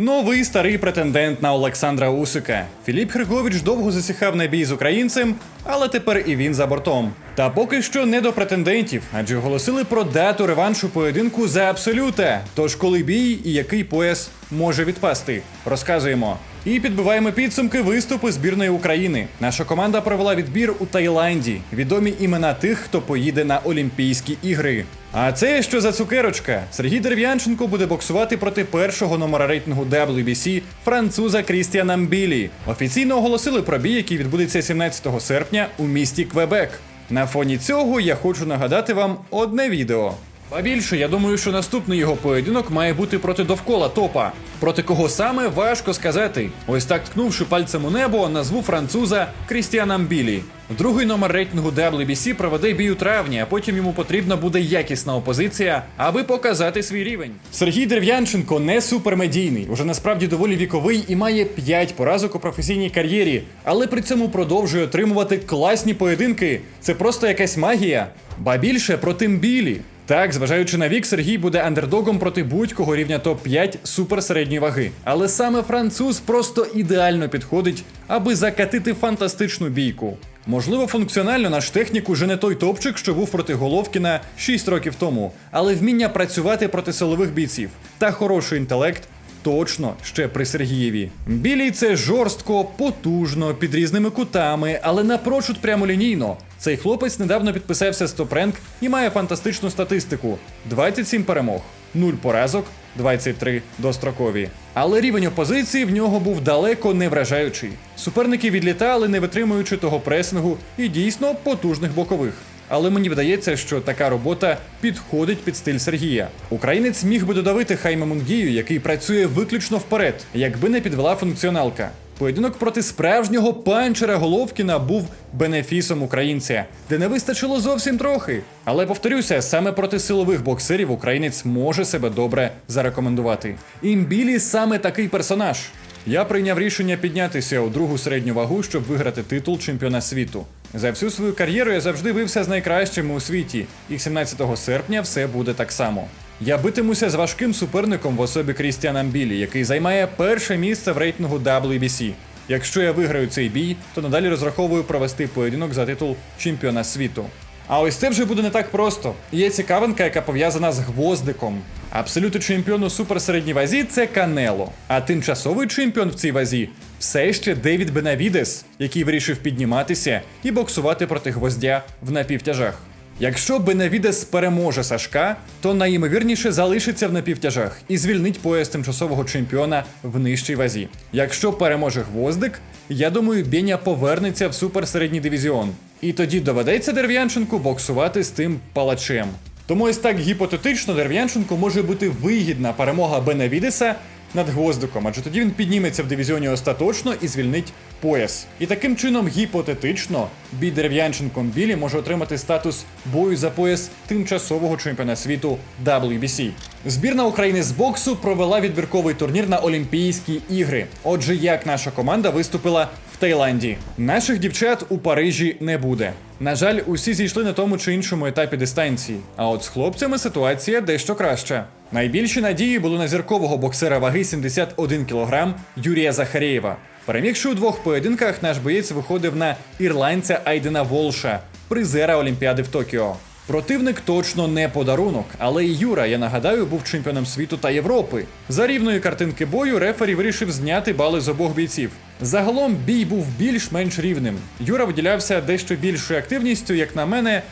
Новий старий претендент на Олександра Усика. Філіп Хригович довго засіхав на бій з українцем, але тепер і він за бортом. Та поки що не до претендентів, адже оголосили про дату реваншу поєдинку за абсолюта. Тож коли бій і який пояс може відпасти, розказуємо. І підбиваємо підсумки виступу збірної України. Наша команда провела відбір у Таїланді. Відомі імена тих, хто поїде на Олімпійські ігри. А це що за цукерочка? Сергій Дерев'янченко буде боксувати проти першого номера рейтингу WBC француза Крістіана Мбілі. Офіційно оголосили про бій, який відбудеться 17 серпня у місті Квебек. На фоні цього я хочу нагадати вам одне відео. А більше, я думаю, що наступний його поєдинок має бути проти довкола топа. Проти кого саме важко сказати. Ось так ткнувши пальцем у небо, назву француза Крістіана Мбілі. Другий номер рейтингу WBC проведе бій у травні, а потім йому потрібна буде якісна опозиція, аби показати свій рівень. Сергій Дерев'янченко не супермедійний, уже насправді доволі віковий і має 5 поразок у професійній кар'єрі, але при цьому продовжує отримувати класні поєдинки. Це просто якась магія. Ба більше проти Мбілі. Так, зважаючи на вік, Сергій буде андердогом проти будь-кого рівня топ-5 суперсередньої ваги. Але саме француз просто ідеально підходить, аби закатити фантастичну бійку. Можливо, функціонально наш технік уже не той топчик, що був проти Головкіна 6 років тому, але вміння працювати проти силових бійців та хороший інтелект Точно ще при Сергієві. Білій це жорстко, потужно, під різними кутами, але напрочуд прямолінійно. Цей хлопець недавно підписався з Топренк і має фантастичну статистику: 27 перемог, 0 поразок, 23 дострокові. Але рівень опозиції в нього був далеко не вражаючий. Суперники відлітали, не витримуючи того пресингу і дійсно потужних бокових. Але мені видається, що така робота підходить під стиль Сергія. Українець міг би додавити Хайме Мунгію, який працює виключно вперед, якби не підвела функціоналка. Поєдинок проти справжнього панчера Головкіна був бенефісом українця, де не вистачило зовсім трохи. Але повторюся, саме проти силових боксерів українець може себе добре зарекомендувати. Імбілі саме такий персонаж. Я прийняв рішення піднятися у другу середню вагу, щоб виграти титул чемпіона світу. За всю свою кар'єру я завжди бився з найкращими у світі, і 17 серпня все буде так само. Я битимуся з важким суперником в особі Крістіана Мбілі, який займає перше місце в рейтингу WBC. Якщо я виграю цей бій, то надалі розраховую провести поєдинок за титул чемпіона світу. А ось це вже буде не так просто. Є цікавинка, яка пов'язана з гвоздиком. Абсолютно чемпіон у суперсередній вазі це Канело. А тимчасовий чемпіон в цій вазі все ще Девід Бенавідес, який вирішив підніматися і боксувати проти гвоздя в напівтяжах. Якщо Бенавідес переможе Сашка, то найімовірніше залишиться в напівтяжах і звільнить пояс тимчасового чемпіона в нижчій вазі. Якщо переможе гвоздик, я думаю, Беня повернеться в суперсередній дивізіон. І тоді доведеться Дерев'янченку боксувати з тим палачем. Тому ось так гіпотетично Дерев'янченку може бути вигідна перемога Бенавідеса над гвоздиком, адже тоді він підніметься в дивізіоні остаточно і звільнить пояс. І таким чином, гіпотетично, бій Дерев'янченком Білі може отримати статус бою за пояс тимчасового чемпіона світу WBC. Збірна України з боксу провела відбірковий турнір на Олімпійські ігри. Отже, як наша команда виступила Таїланді. Наших дівчат у Парижі не буде. На жаль, усі зійшли на тому чи іншому етапі дистанції. А от з хлопцями ситуація дещо краща. Найбільші надії були на зіркового боксера ваги 71 кг Юрія Захарєєва. Перемігши у двох поєдинках, наш боєць виходив на ірландця Айдена Волша, призера Олімпіади в Токіо. Противник точно не подарунок, але і Юра, я нагадаю, був чемпіоном світу та Європи. За рівної картинки бою рефері вирішив зняти бали з обох бійців. Загалом бій був більш-менш рівним. Юра виділявся дещо більшою активністю, як на мене,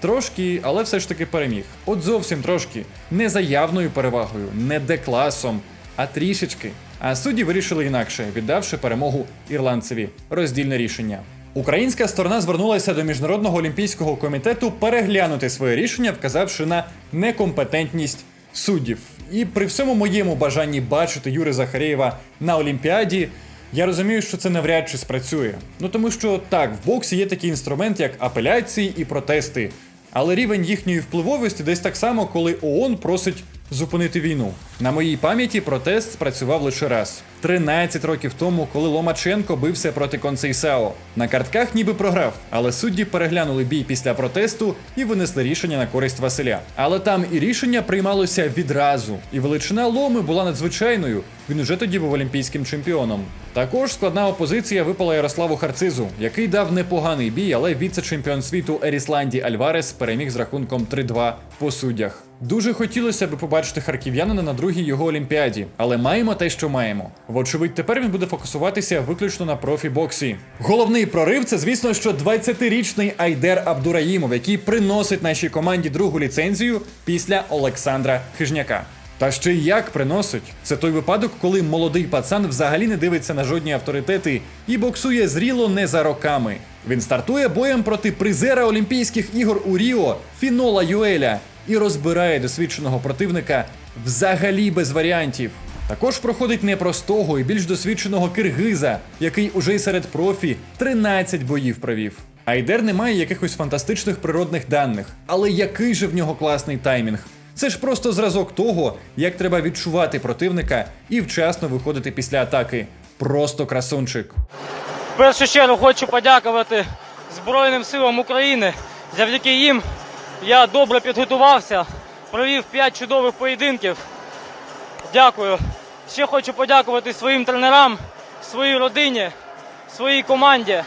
Трошки, але все ж таки переміг. От зовсім трошки. Не за явною перевагою, не декласом, а трішечки. А судді вирішили інакше, віддавши перемогу ірландцеві. Роздільне рішення. Українська сторона звернулася до міжнародного олімпійського комітету переглянути своє рішення, вказавши на некомпетентність суддів. І при всьому моєму бажанні бачити Юри Захарєєва на Олімпіаді. Я розумію, що це навряд чи спрацює. Ну тому що так, в боксі є такий інструмент, як апеляції і протести. Але рівень їхньої впливовості десь так само, коли ООН просить зупинити війну. На моїй пам'яті протест спрацював лише раз 13 років тому, коли Ломаченко бився проти Концейсао. На картках ніби програв, але судді переглянули бій після протесту і винесли рішення на користь Василя. Але там і рішення приймалося відразу, і величина ломи була надзвичайною. Він уже тоді був олімпійським чемпіоном. Також складна опозиція випала Ярославу Харцизу, який дав непоганий бій, але віце-чемпіон світу Ерісланді Альварес переміг з рахунком 3-2 по суддях. Дуже хотілося б побачити харків'янина на другій його олімпіаді, але маємо те, що маємо. Вочевидь, тепер він буде фокусуватися виключно на профі-боксі. Головний прорив це, звісно, що 20-річний Айдер Абдураїмов, який приносить нашій команді другу ліцензію після Олександра Хижняка. Та ще й як приносить. Це той випадок, коли молодий пацан взагалі не дивиться на жодні авторитети і боксує зріло не за роками. Він стартує боєм проти призера Олімпійських ігор у Ріо Фінола Юеля і розбирає досвідченого противника взагалі без варіантів. Також проходить непростого і більш досвідченого киргиза, який уже й серед профі 13 боїв провів. Айдер не має якихось фантастичних природних даних, але який же в нього класний таймінг. Це ж просто зразок того, як треба відчувати противника і вчасно виходити після атаки. Просто красунчик. В першу чергу хочу подякувати Збройним силам України. Завдяки їм я добре підготувався, провів 5 чудових поєдинків. Дякую. Ще хочу подякувати своїм тренерам, своїй родині, своїй команді.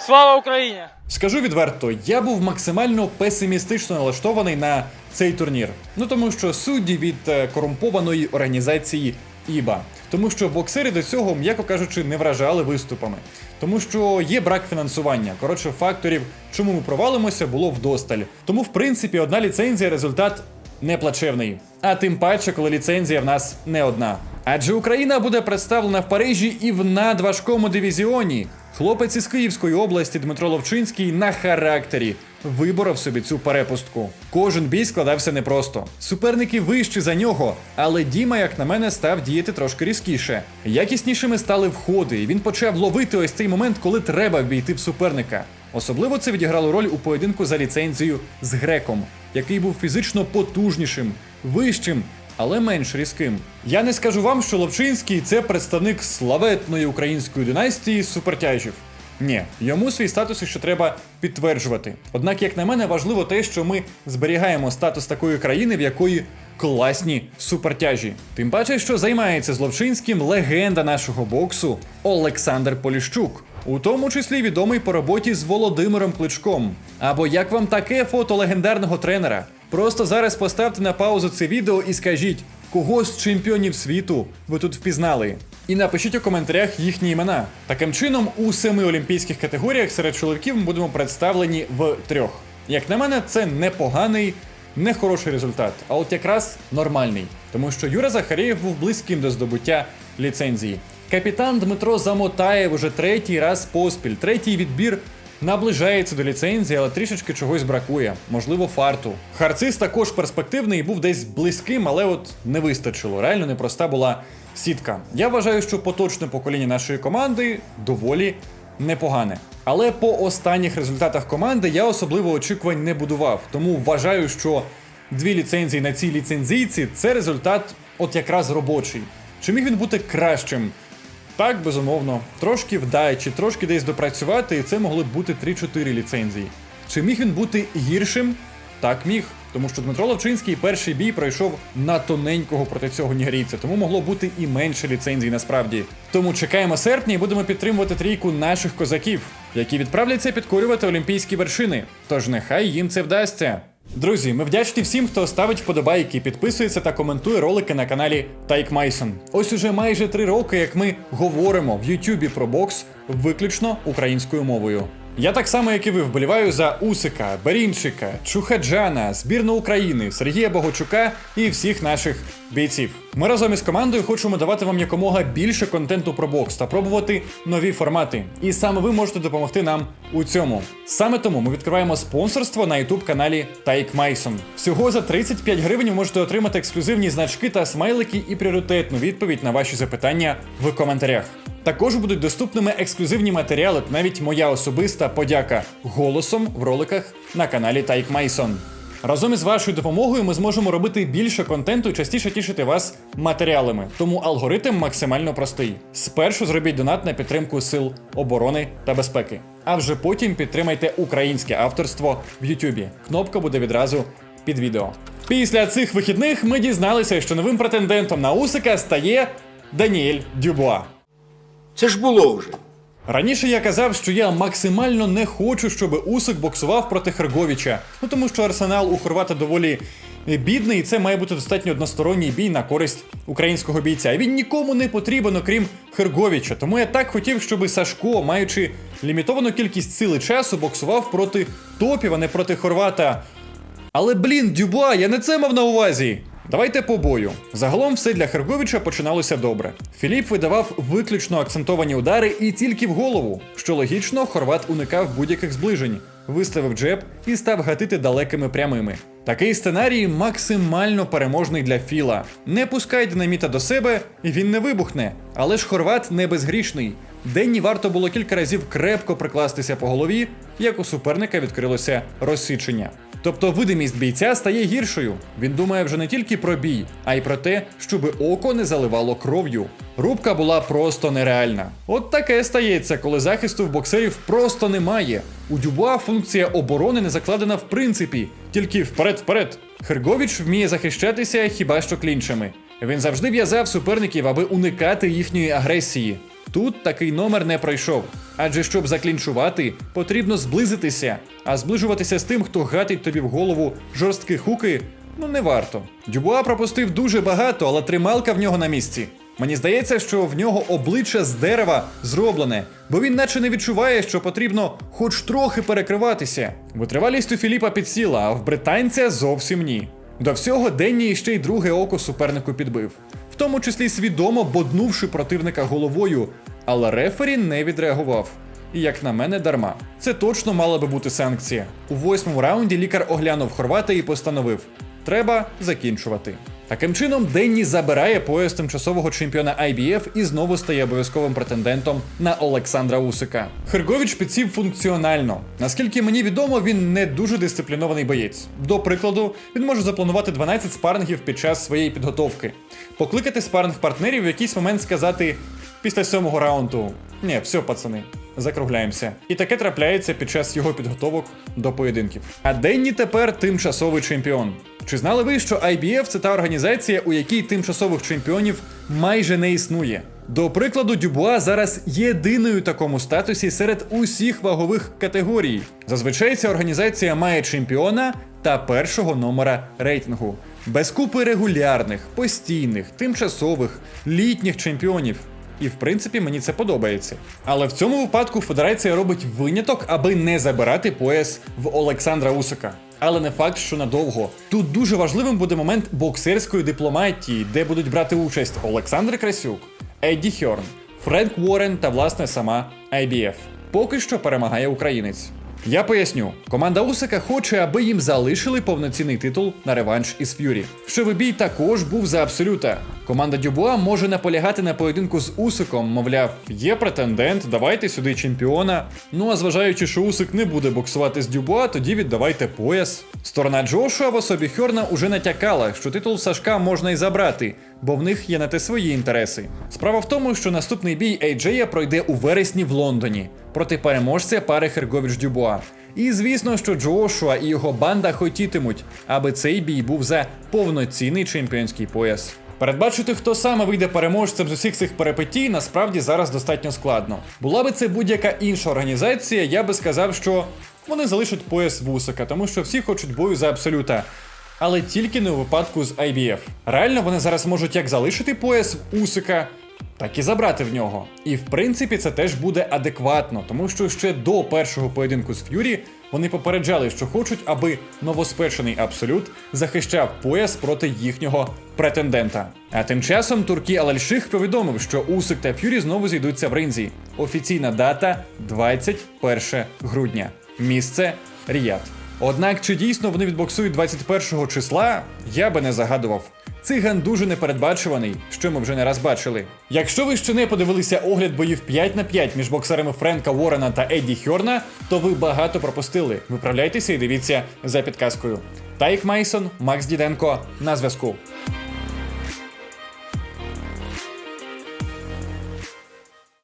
Слава Україні! Скажу відверто, я був максимально песимістично налаштований на цей турнір. Ну тому що судді від е, корумпованої організації ІБА. Тому що боксери до цього, м'яко кажучи, не вражали виступами. Тому що є брак фінансування. Коротше, факторів, чому ми провалимося, було вдосталь. Тому, в принципі, одна ліцензія результат не плачевний. А тим паче, коли ліцензія в нас не одна. Адже Україна буде представлена в Парижі і в надважкому дивізіоні. Хлопець із Київської області Дмитро Ловчинський на характері виборов собі цю перепустку. Кожен бій складався непросто. Суперники вищі за нього, але Діма, як на мене, став діяти трошки різкіше. Якіснішими стали входи, і він почав ловити ось цей момент, коли треба ввійти в суперника. Особливо це відіграло роль у поєдинку за ліцензію з греком, який був фізично потужнішим, вищим, але менш різким. Я не скажу вам, що Ловчинський це представник славетної української династії супертяжів. Ні, йому свій статус ще треба підтверджувати. Однак, як на мене, важливо те, що ми зберігаємо статус такої країни, в якої класні супертяжі. Тим паче, що займається Зловчинським легенда нашого боксу Олександр Поліщук. У тому числі відомий по роботі з Володимиром Кличком. Або як вам таке фото легендарного тренера? Просто зараз поставте на паузу це відео і скажіть, кого з чемпіонів світу ви тут впізнали. І напишіть у коментарях їхні імена. Таким чином, у семи олімпійських категоріях серед чоловіків ми будемо представлені в трьох. Як на мене, це непоганий, не хороший результат, а от якраз нормальний, тому що Юра Захарєєв був близьким до здобуття ліцензії. Капітан Дмитро Замотаєв уже третій раз поспіль, третій відбір наближається до ліцензії, але трішечки чогось бракує, можливо, фарту. Харцис також перспективний і був десь близьким, але от не вистачило. Реально непроста була сітка. Я вважаю, що поточне покоління нашої команди доволі непогане. Але по останніх результатах команди я особливо очікувань не будував, тому вважаю, що дві ліцензії на цій ліцензійці це результат от якраз робочий. Чи міг він бути кращим? Так, безумовно. Трошки вдачі, трошки десь допрацювати, і це могли б бути 3-4 ліцензії. Чи міг він бути гіршим? Так міг. Тому що Дмитро Ловчинський перший бій пройшов на тоненького проти цього нігерійця, тому могло бути і менше ліцензій насправді. Тому чекаємо серпня і будемо підтримувати трійку наших козаків, які відправляться підкорювати олімпійські вершини. Тож нехай їм це вдасться. Друзі, ми вдячні всім, хто ставить вподобайки, підписується та коментує ролики на каналі Тайк Майсон. Ось уже майже три роки, як ми говоримо в Ютубі про бокс виключно українською мовою. Я так само, як і ви, вболіваю за Усика, Берінчика, Чухаджана, збірну України, Сергія Богочука і всіх наших бійців. Ми разом із командою хочемо давати вам якомога більше контенту про бокс та пробувати нові формати. І саме ви можете допомогти нам у цьому. Саме тому ми відкриваємо спонсорство на youtube каналі Тайк Майсон. Всього за 35 гривень ви можете отримати ексклюзивні значки та смайлики і пріоритетну відповідь на ваші запитання в коментарях. Також будуть доступними ексклюзивні матеріали, навіть моя особиста подяка голосом в роликах на каналі Тайк Майсон. Разом із вашою допомогою ми зможемо робити більше контенту і частіше тішити вас матеріалами. Тому алгоритм максимально простий. Спершу зробіть донат на підтримку сил оборони та безпеки. А вже потім підтримайте українське авторство в Ютубі. Кнопка буде відразу під відео. Після цих вихідних ми дізналися, що новим претендентом на Усика стає Даніель Дюбуа. Це ж було вже. Раніше я казав, що я максимально не хочу, щоб Усик боксував проти Херговіча. Ну тому що арсенал у Хорвата доволі бідний, і це має бути достатньо односторонній бій на користь українського бійця. Він нікому не потрібен, окрім Херговіча. Тому я так хотів, щоб Сашко, маючи лімітовану кількість сили часу, боксував проти топів, а не проти Хорвата. Але блін, Дюбуа, я не це мав на увазі. Давайте по бою. Загалом все для Херговича починалося добре. Філіп видавав виключно акцентовані удари і тільки в голову. Що логічно, хорват уникав будь-яких зближень, виставив джеб і став гатити далекими прямими. Такий сценарій максимально переможний для Філа. Не пускай динаміта до себе, і він не вибухне. Але ж хорват не безгрішний. Денні варто було кілька разів крепко прикластися по голові, як у суперника відкрилося розсічення. Тобто видимість бійця стає гіршою. Він думає вже не тільки про бій, а й про те, щоб око не заливало кров'ю. Рубка була просто нереальна. От таке стається, коли захисту в боксерів просто немає. У Дюбуа функція оборони не закладена в принципі, тільки вперед-вперед. Херговіч вміє захищатися хіба що клінчами. Він завжди в'язав суперників, аби уникати їхньої агресії. Тут такий номер не пройшов. Адже щоб заклінчувати, потрібно зблизитися, а зближуватися з тим, хто гатить тобі в голову жорсткі хуки, ну не варто. Дюбуа пропустив дуже багато, але трималка в нього на місці. Мені здається, що в нього обличчя з дерева зроблене, бо він наче не відчуває, що потрібно хоч трохи перекриватися. Витривалість у Філіпа підсіла, а в британця зовсім ні. До всього Денні ще й друге око супернику підбив, тому числі свідомо боднувши противника головою, але рефері не відреагував. І як на мене, дарма. Це точно мала би бути санкція. У восьмому раунді лікар оглянув Хорвата і постановив: треба закінчувати. Таким чином, Денні забирає пояс тимчасового чемпіона IBF і знову стає обов'язковим претендентом на Олександра Усика. Херговіч підсів функціонально. Наскільки мені відомо, він не дуже дисциплінований боєць. До прикладу, він може запланувати 12 спарингів під час своєї підготовки, покликати спаринг партнерів в якийсь момент сказати після сьомого раунду: ні, все, пацани, закругляємося. І таке трапляється під час його підготовок до поєдинків. А Денні тепер тимчасовий чемпіон. Чи знали ви, що IBF це та організація, у якій тимчасових чемпіонів майже не існує? До прикладу, Дюбуа зараз єдиною в такому статусі серед усіх вагових категорій. Зазвичай ця організація має чемпіона та першого номера рейтингу. Без купи регулярних, постійних, тимчасових, літніх чемпіонів. І в принципі мені це подобається. Але в цьому випадку федерація робить виняток, аби не забирати пояс в Олександра Усика. Але не факт, що надовго. Тут дуже важливим буде момент боксерської дипломатії, де будуть брати участь Олександр Красюк, Едді Хьорн, Френк Уоррен та власне сама IBF. Поки що перемагає українець. Я поясню, команда Усика хоче, аби їм залишили повноцінний титул на реванш із Ф'юрі. Щоб бій також був за абсолюта. Команда Дюбуа може наполягати на поєдинку з Усиком, мовляв, є претендент, давайте сюди чемпіона. Ну а зважаючи, що Усик не буде боксувати з Дюбуа, тоді віддавайте пояс. Сторона Джошуа в особі Хьорна уже натякала, що титул Сашка можна й забрати, бо в них є на те свої інтереси. Справа в тому, що наступний бій Ейджея пройде у вересні в Лондоні проти переможця пари Херговіч Дюбуа. І звісно, що Джошуа і його банда хотітимуть, аби цей бій був за повноцінний чемпіонський пояс. Передбачити, хто саме вийде переможцем з усіх цих перепитій, насправді зараз достатньо складно. Була би це будь-яка інша організація, я би сказав, що вони залишать пояс вусика, тому що всі хочуть бою за абсолюта. Але тільки не у випадку з IBF. Реально вони зараз можуть як залишити пояс в Усика, так і забрати в нього. І в принципі це теж буде адекватно, тому що ще до першого поєдинку з Ф'юрі вони попереджали, що хочуть, аби новоспечений абсолют захищав пояс проти їхнього претендента. А тим часом Туркі Алальших повідомив, що Усик та Ф'юрі знову зійдуться в ринзі. Офіційна дата 21 грудня. Місце Ріяд. Однак чи дійсно вони відбоксують 21 числа, я би не загадував. Циган дуже непередбачуваний, що ми вже не раз бачили. Якщо ви ще не подивилися огляд боїв 5 на 5 між боксерами Френка Уоррена та Едді Хьорна, то ви багато пропустили. Виправляйтеся і дивіться за підказкою. Тайк Майсон, Макс Діденко на зв'язку.